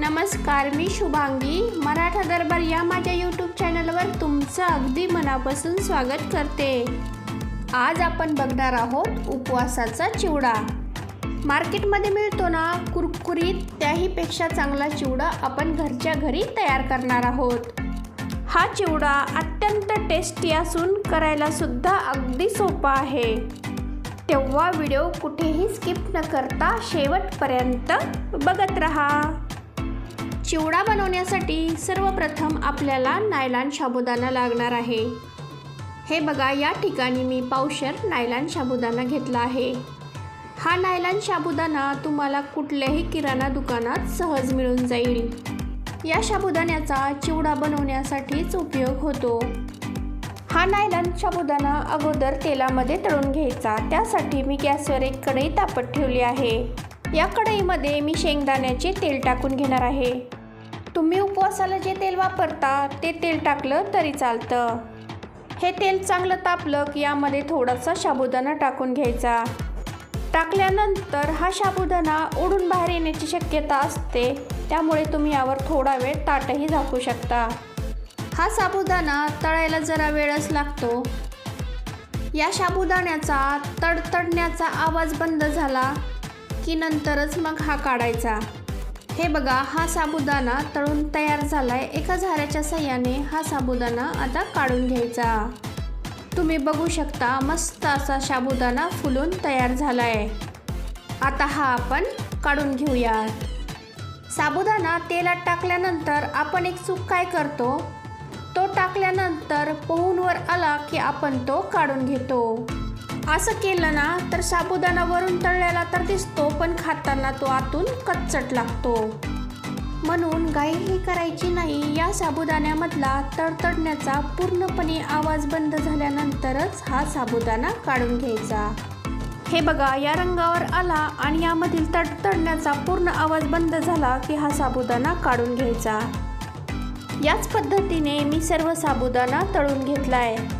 नमस्कार मी शुभांगी. मराठा दरबार या माझ्या यूट्यूब चॅनलवर तुमचं अगदी मनापासून स्वागत करते. आज आपण बघणार आहोत उपवासाचा चिवडा. मार्केटमध्ये मिळतो ना कुरकुरीत त्याहीपेक्षा चांगला चिवडा आपण घरच्या घरी तयार करणार आहोत. हा चिवडा अत्यंत टेस्टी असून करायलासुद्धा अगदी सोपा आहे. तेव्हा व्हिडिओ कुठेही स्किप न करता शेवटपर्यंत बघत राहा. चिवडा बनवण्यासाठी सर्वप्रथम आपल्याला नायलॉन साबुदाणा लागणार आहे. हे बघा या ठिकाणी मी पावशर नायलॉन साबुदाणा घेतला आहे. हा नायलॉन साबुदाणा तुम्हाला कुठल्याही किराणा दुकानात सहज मिळून जाईल. या साबुदाण्याचा चिवडा बनवण्यासाठीच उपयोग होतो. हा नायलॉन साबुदाणा अगोदर तेलामध्ये तळून घ्यायचा. त्यासाठी मी गॅसवर एक कढई तापत ठेवली आहे. या कढईमध्ये मी शेंगदाण्याचे तेल टाकून घेणार आहे. तुम्ही उपवासाला जे तेल वापरता ते तेल टाकलं तरी चालतं. हे तेल चांगलं तापलं की यामध्ये थोडासा साबुदाणा टाकून घ्यायचा. टाकल्यानंतर हा साबुदाणा उडून बाहेर येण्याची शक्यता असते. त्यामुळे तुम्ही यावर थोडा वेळ ताटही झाकू शकता. हा साबुदाणा तळायला जरा वेळच लागतो. या साबुदाण्याचा तडतडण्याचा आवाज बंद झाला की नंतरच मग हा काढायचा. हे बघा हा साबुदाणा तळून तयार झालाय. एका झाऱ्याच्या सहाय्याने हा साबुदाणा आता काढून घ्यायचा. तुम्ही बघू शकता मस्त असा साबुदाणा फुलून तयार झालाय. आता हा आपण काढून घेऊयात. साबुदाणा तेलात टाकल्यानंतर आपण एक चूक काय करतो? तो टाकल्यानंतर पोहूनवर आला की आपण तो काढून घेतो. असं केलं ना तर साबुदाणा वरून तळलेला तर दिसतो पण खाताना तो आतून कच्चट लागतो. म्हणून घाईही करायची नाही. या साबुदाण्यामधला तडतडण्याचा पूर्णपणे आवाज बंद झाल्यानंतरच हा साबुदाणा काढून घ्यायचा. हे बघा या रंगावर आला आणि यामधील तडतडण्याचा पूर्ण आवाज बंद झाला की हा साबुदाणा काढून घ्यायचा. याच पद्धतीने मी सर्व साबुदाणा तळून घेतला आहे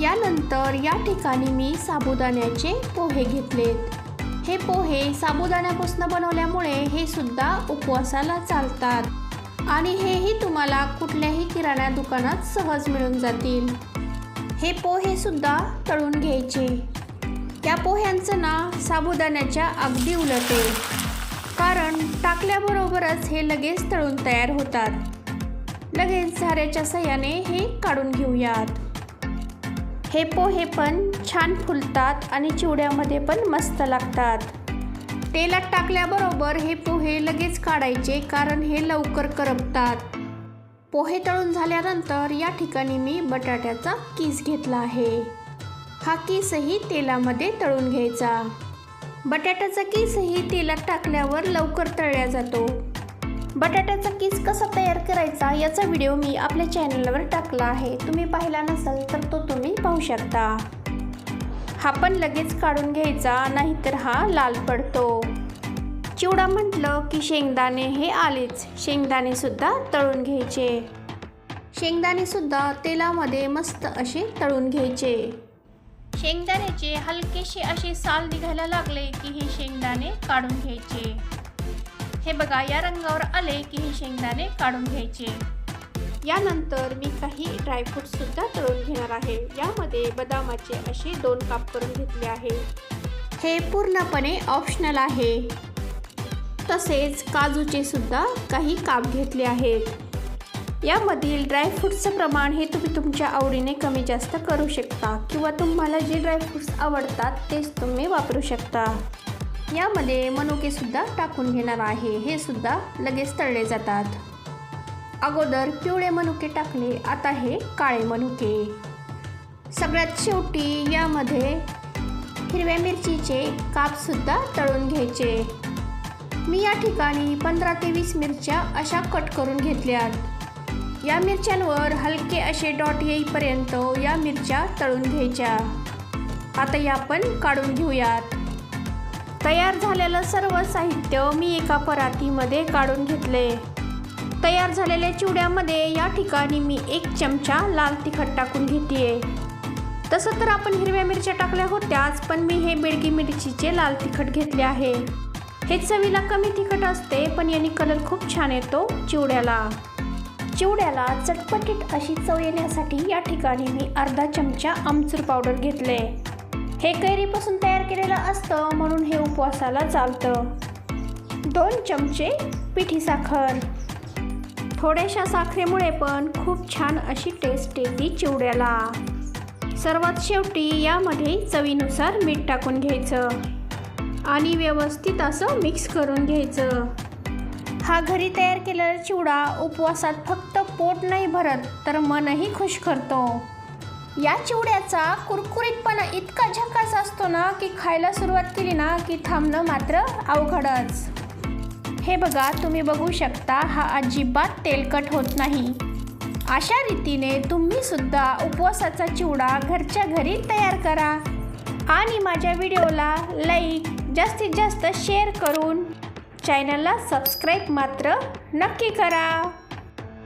यानंतर या ठिकाणी मी साबुदाण्याचे पोहे घेतलेत. हे पोहे साबुदाण्यापासून बनवल्यामुळे हे सुद्धा उपवासाला चालतात. आणि हेही तुम्हाला कुठल्याही किराणा दुकानात सहज मिळून जातील. हे पोहे सुद्धा तळून घ्यायचे. या पोह्यांचं ना साबुदाण्याच्या अगदी उलट आहे. कारण टाकल्याबरोबरच हे लगेच तळून तयार होतात. लगेच झाऱ्याच्या सह्याने हे काढून घेऊयात. हे पोहे पण छान फुलतात आणि चिवड्यामध्ये पण मस्त लागतात. तेलात टाकल्याबरोबर हे पोहे लगेच काढायचे कारण हे लवकर करपतात. पोहे तळून झाल्यानंतर या ठिकाणी मी बटाट्याचा किस घेतला आहे. हा किसही तेलामध्ये तळून घ्यायचा. बटाट्याचा किसही तेलात टाकल्यावर लवकर तळल्या जातो. बटाट्याचा किस कसा तयार करायचा याचा व्हिडिओ मी आपल्या चॅनलवर टाकला आहे. तुम्ही पाहिला नसाल तर तो तुम्ही पाहू शकता. हा पण लगेच काढून घ्यायचा नाहीतर हा लाल पडतो. चिवडा म्हटलं की शेंगदाणे हे आलेच. शेंगदाणेसुद्धा तळून घ्यायचे. शेंगदाणेसुद्धा तेलामध्ये मस्त असे तळून घ्यायचे. शेंगदाण्याचे हलकेसे असे साल निघायला लागले की हे शेंगदाणे काढून घ्यायचे. हे बघा या रंगावर आले की हे शेंगदाणे काढून घ्यायचे. यानंतर मी काही ड्रायफ्रूटसुद्धा तळून घेणार आहे. यामध्ये बदामाचे असे दोन काप करून घेतले आहे. हे पूर्णपणे ऑप्शनल आहे. तसेच काजूचे सुद्धा काही काप घेतले आहेत. यामधील ड्रायफ्रूट्सचं प्रमाण हे तुम्ही तुमच्या आवडीने कमी जास्त करू शकता किंवा तुम्हाला जे ड्रायफ्रूट्स आवडतात तेच तुम्ही वापरू शकता. यामध्ये मनुकेसुद्धा टाकून घेणार आहे. हे सुद्धा लगेच तळले जातात. अगोदर पिवळे मनुके टाकले आता हे काळे मनुके. सगळ्यात शेवटी यामध्ये हिरव्या मिरचीचे कापसुद्धा तळून घ्यायचे. मी या ठिकाणी पंधरा ते वीस मिरच्या अशा कट करून घेतल्यात. या मिरच्यांवर हलके असे डॉट येईपर्यंत या मिरच्या तळून घ्यायच्या. आता या पण काढून घेऊयात. तयार झालेलं सर्व साहित्य मी एका परातीमध्ये काढून घेतले. तयार झालेल्या चिवड्यामध्ये या ठिकाणी मी एक चमचा लाल तिखट टाकून घेते तसं तर आपण हिरव्या मिरच्या टाकल्या होत्याच पण मी हे बेडगी मिरचीचे लाल तिखट घेतले आहे. हे चवीला कमी तिखट असते पण याने कलर खूप छान येतो चिवड्याला. चिवड्याला चटपटीत अशी चव येण्यासाठी या ठिकाणी मी अर्धा चमचा आमचूर पावडर घेतले. हे कैरीपासून तयार केलेलं असतं म्हणून हे उपवासाला चालतं. दोन चमचे पिठी साखर. थोड्याशा साखरेमुळे पण खूप छान अशी टेस्ट येते चिवड्याला. सर्वात शेवटी यामध्ये चवीनुसार मीठ टाकून घ्यायचं. आणि व्यवस्थित असं मिक्स करून घ्यायचं. हा घरी तयार केलेला चिवडा उपवासात फक्त पोट नाही भरत तर मनही खुश करतो. या चिवड्याचा कुरकुरीतपणा इतका झकास असतो ना की खायला सुरुवात केली ना की थांबणं मात्र अवघडच. हे बघा तुम्ही बघू शकता हा अजिबात तेलकट होत नाही. अशा रीतीने तुम्ही सुद्धा उपवासाचा चिवडा घरच्या घरी तयार करा. आणि माझ्या व्हिडिओला लाईक जास्तीत जास्त शेअर करून चॅनलला सबस्क्राईब मात्र नक्की करा.